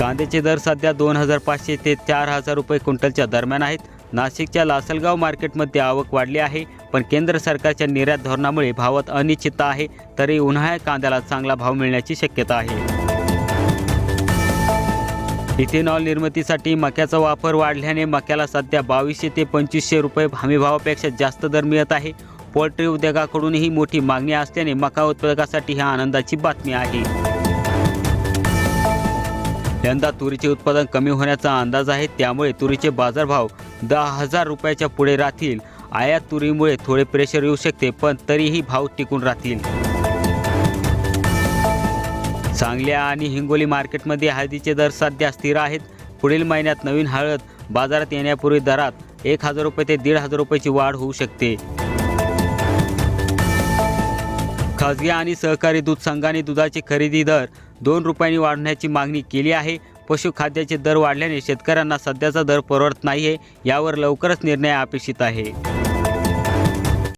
कांद्याचे दर सध्या दोन हजार पाचशे ते चार हजार रुपये क्विंटलच्या दरम्यान आहेत. नाशिकच्या लासलगाव मार्केटमध्ये आवक वाढली आहे पण केंद्र सरकारच्या निर्यात धोरणामुळे भावात अनिश्चितता आहे तरी उन्हाळ्यात कांद्याला चांगला भाव मिळण्याची शक्यता आहे. इथेनॉल निर्मितीसाठी मक्याचा वापर वाढल्याने मक्याला सध्या बावीसशे ते पंचवीसशे रुपये हमीभावापेक्षा जास्त दर मिळत आहे. पोल्ट्री उद्योगाकडूनही मोठी मागणी असल्याने मका उत्पादकासाठी ही आनंदाची बातमी आहे. यंदा तुरीचे उत्पादन कमी होण्याचा अंदाज आहे. त्यामुळे तुरीचे बाजारभाव दहा हजार रुपयाच्या पुढे राहतील. आयात तुरीमुळे थोडे प्रेशर येऊ शकते पण तरीही भाव टिकून राहतील. सांगल्या आणि हिंगोली मार्केटमध्ये हळदीचे दर सध्या स्थिर आहेत. पुढील महिन्यात नवीन हळद बाजारात येण्यापूर्वी दरात एक हजार रुपये ते दीड हजार रुपयाची वाढ होऊ शकते. खाजगी आणि सहकारी दूध संघाने दुधाची खरेदी दर दोन रुपयांनी वाढवण्याची मागणी केली आहे. पशुखाद्याचे दर वाढल्याने शेतकऱ्यांना सध्याचा दर परवडत नाही आहे यावर लवकरच निर्णय अपेक्षित आहे.